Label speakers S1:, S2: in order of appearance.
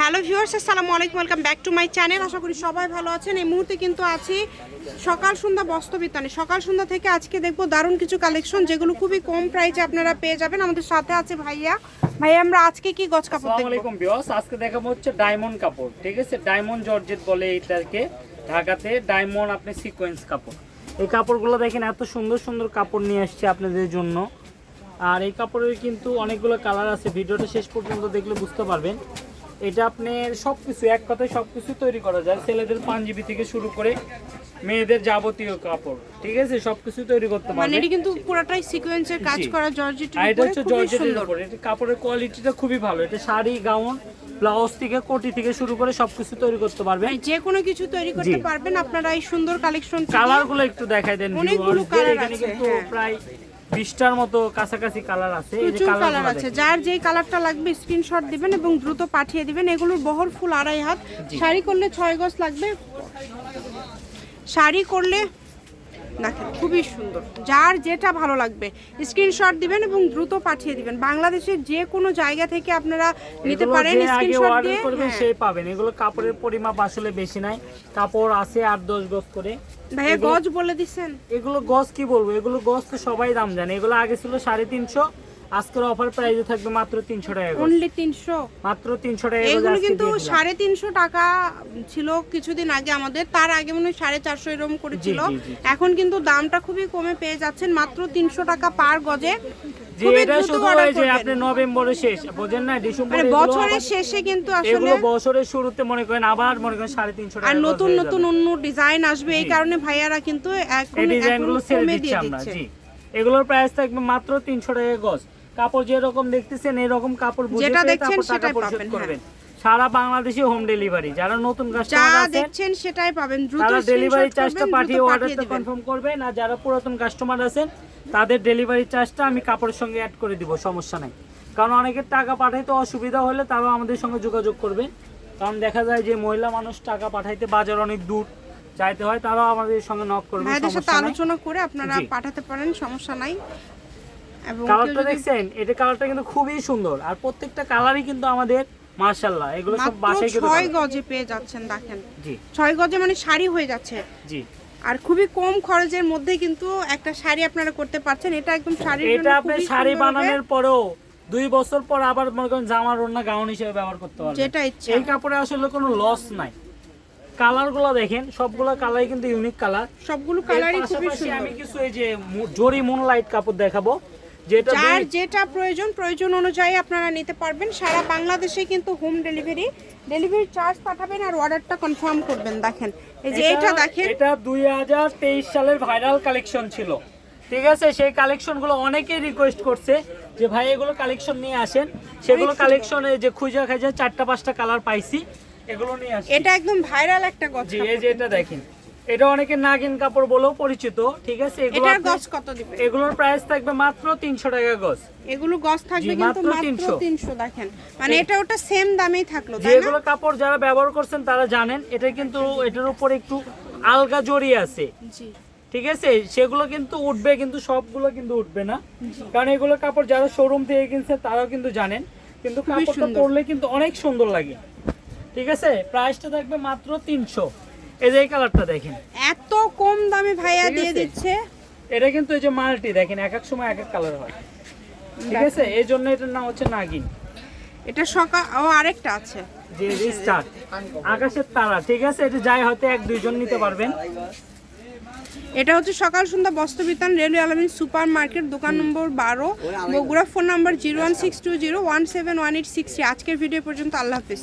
S1: Hello viewers আসসালামু আলাইকুম welcome back to my channel. আশা করি সবাই ভালো আছেন। এই মুহূর্তে কিন্তু আছি সকাল সন্ধ্যা বস্ত্রবিতানে সকাল সন্ধ্যা থেকে আজকে দেখব দারুণ কিছু কালেকশন যেগুলো খুবই কম প্রাইসে আপনারা পেয়ে যাবেন। আমাদের সাথে আছে ভাইয়া। ভাইয়া আমরা আজকে কি গজ কাপড়
S2: আসসালামু আলাইকুম বিয়স আজকে দেখাবো হচ্ছে ডায়মন্ড কাপড় ঠিক আছে? ডায়মন্ড জর্জেট বলে এটাকে ঢাকাতে ডায়মন্ড আপনি সিকোয়েন্স কাপড়। এই কাপড়গুলো দেখেন এত সুন্দর সুন্দর কাপড় নিয়ে আসছে আপনাদের জন্য। আর এই কাপড়ের কিন্তু অনেকগুলো কালার আছে। ভিডিওটা শেষ পর্যন্ত দেখলে বুঝতে পারবেন। এটা আপনার সব কিছু এক কথায় সব কিছু তৈরি করা যায়। ছেলেদের পাঞ্জাবি থেকে শুরু করে মেয়েদের যাবতীয় কাপড় ঠিক আছে? সব কিছু তৈরি করতে
S1: মানে
S2: পারবেন
S1: এটি কিন্তু পুরোটাই সিকোয়েন্সের কাজ। করা জর্জেটের
S2: আর এটা হচ্ছে জর্জেটের উপরে। এটা কাপড়ের কোয়ালিটিটা খুবই ভালো। এটা শাড়ি গাউন ব্লাউজ থেকে কোটি থেকে শুরু করে সবকিছু তৈরি করতে পারবেন
S1: যে কোনো কিছু তৈরি করতে পারবেন। আপনারা এই সুন্দর কালেকশন
S2: কালারগুলো একটু দেখাই দেন
S1: অনেকগুলো।
S2: এখানে
S1: আছে,
S2: কিন্তু
S1: হ্যাঁ।
S2: প্রায় বিশটার মতো কাছাকাছি কালার আছে।
S1: প্রচুর
S2: কালার
S1: কালার আছে। যার যেই কালারটা লাগবে স্ক্রিনশট দিবেন এবং দ্রুত পাঠিয়ে দিবেন। এগুলোর বহর ফুল আড়াই হাত। শাড়ি করলে ছয় গজ লাগবে। শাড়ি করলে দেখেন খুবই সুন্দর। যার যেটা ভালো লাগবে স্ক্রিনশট দিবেন এবং দ্রুত পাঠিয়ে দিবেন। বাংলাদেশের যে কোনো জায়গা থেকে আপনারা নিতে পারেন স্ক্রিনশট দিয়ে
S2: করবেন
S1: হ্যাঁ।
S2: সেই পাবেন। এগুলো কাপড়ের পরিমাপ আসলে বেশি নাই। কাপড় আছে আট দশ গজ করে।
S1: ভাইয়া গজ বলে দিছেন।
S2: এগুলো গজ কি বলব? এগুলো গজ তো সবাই দাম জানে। এগুলো আগে ছিল সাড়ে তিনশো। আজকের অফার প্রাইসে থাকবে মাত্র তিনশো টাকা
S1: অনলি তিনশো।
S2: মাত্র তিনশো টাকা
S1: এগুলো কিন্তু
S2: দিয়ে দিলাম।
S1: সাড়ে তিনশো টাকা ছিল কিছুদিন আগে আমাদের। তার আগে মনে হয় এরকম করেছিল। এখন কিন্তু দামটা খুবই কমে পেয়ে যাচ্ছেন। মাত্র তিনশো টাকা পার গজে
S2: যে এটা যে
S1: করবেন।
S2: আপনি নভেম্বরের শেষ বোঝেন না ডিসেম্বর
S1: বছরের শেষে কিন্তু আসলে
S2: এগুলো বছরের শুরুতে মনে করেন আবার মনে করেন সাড়ে তিনশো টাকা
S1: আর নতুন নতুন অন্য ডিজাইন আসবে এই কারণে ভাইয়ারা কিন্তু এখন কমে দিয়ে দিচ্ছে।
S2: জি। এগুলোর প্রাইস থাকবে মাত্র তিনশো টাকা গজ। কাপড় যেরকম দেখতেছেন এরকম কাপড় বুঝে
S1: যেটা দেখছেন সেটাই পাবেন,
S2: করবেন। সারা বাংলাদেশে হোম ডেলিভারি যারা নতুন কাস্টমার আছেন
S1: দেখছেন সেটাই পাবেন। দ্রুত
S2: তারা ডেলিভারি চার্জটা পাঠিয়ে অর্ডারটা কনফার্ম করবেন আর যারা পুরাতন কাস্টমার আছেন তাদের ডেলিভারি চার্জটা আমি কাপড়ের সঙ্গে অ্যাড করে দিব সমস্যা নাই। কারণ অনেকের টাকা পাঠাইতে অসুবিধা হলে তারাও আমাদের সঙ্গে যোগাযোগ করবে কারণ দেখা যায় যে মহিলা মানুষ টাকা পাঠাইতে বাজার অনেক দূর যাইতে হয় তারাও আমাদের সঙ্গে নক করবে
S1: ভাইদের সাথে আলোচনা করে আপনারা পাঠাতে পারেন সমস্যা নাই।
S2: কালারটা দেখছেন? এটা কালারটা কিন্তু খুবই সুন্দর। আর প্রত্যেকটা কালারই কিন্তু আমাদের মার্শাল্লাহ এগুলো সব বাসায় কিন্তু
S1: ছয় গজে পেয়ে যাচ্ছেন দেখেন।
S2: জি।
S1: ছয় গজে মানে শাড়ি হয়ে যাচ্ছে।
S2: জি।
S1: আর খুবই কম খরচের মধ্যে কিন্তু একটা শাড়ি আপনারা করতে পারছেন। এটা একদম শাড়ির জন্য
S2: এটা আপনি শাড়ি বানানোর পরেও দুই বছর পর আবার মনে করেন জামার ওড়না গাউন হিসেবে ব্যবহার করতে পারবেন।
S1: যেটা ইচ্ছা।
S2: এই কাপড়ে আসলে কোনো লস নাই। কালারগুলো দেখেন সবগুলো কালারই কিন্তু ইউনিক কালার
S1: সবগুলো কালারই খুবই সুন্দর।
S2: আমি কিছু এই যে জরি মুন লাইট কাপড় দেখাবো।
S1: যার যেটা প্রয়োজন প্রয়োজন অনুযায়ী আপনারা নিতে পারবেন। সারা বাংলাদেশে কিন্তু হোম ডেলিভারি ডেলিভারি চার্জ পাঠাবেন আর অর্ডারটা কনফার্ম করবেন দেখেন। এই যে এটা দেখেন।
S2: এটা দুই হাজার তেইশ সালের ভাইরাল কালেকশন ছিল। ঠিক আছে? সেই কালেকশনগুলো অনেকেই রিকোয়েস্ট করছে যে ভাই এগুলো কালেকশন নিয়ে আসেন। সেগুলো কালেকশনে যে খুঁজা খাইজা চারটা পাঁচটা কালার পাইছি এগুলো নিয়ে আসি
S1: এটা একদম ভাইরাল একটা কথা।
S2: এই যে এটা দেখেন। এটা অনেকে নাগিন কাপড় বলেও পরিচিত ঠিক আছে? এগুলো
S1: গজ কত দিবে
S2: এগুলোর প্রাইস থাকবে মাত্র তিনশো টাকা গজ
S1: এগুলো গজ থাকবে কিন্তু
S2: মাত্র
S1: মাত্র
S2: 300
S1: তিনশো দেখেন। মানে এটা ওটা সেম দামেই থাকল তাই না?
S2: যেগুলো কাপড় যারা ব্যবহার করছেন তারা জানেন এটা কিন্তু এটার উপর একটু আলগা জড়ি আছে।
S1: জি।
S2: ঠিক আছে? সেগুলো কিন্তু উঠবে কিন্তু সবগুলো কিন্তু উঠবে না। কারণ এগুলো কাপড় যারা শোরুম থেকে কিনছে তারাও কিন্তু জানেন কিন্তু কাপড়টা পরলে কিন্তু অনেক সুন্দর লাগে। ঠিক আছে? প্রাইসটা থাকবে মাত্র তিনশো। এই যে এই কালারটা দেখেন।
S1: এত কম দামে ভাইয়া দিয়ে দিচ্ছে।
S2: এটা কিন্তু এই যে মাল্টি দেখেন এক এক সময় এক এক কালার হয়। ঠিক আছে? এই জন্য এটার নাম হচ্ছে নাগিন।
S1: এটা সকাল ও আরেকটা আছে।
S2: যে স্টার আকাশের তারা ঠিক আছে? এটা যাই হয়তো এক দুইজন নিতে পারবেন।
S1: এটা হচ্ছে সকাল সন্ধ্যা বস্ত্রবিতান রেলওয়ে আলামিন সুপার মার্কেট দোকান নম্বর বারো Bogura phone number zero one six two zero one seven one eight six আজকের ভিডিও পর্যন্ত আল্লাহ হাফিজ।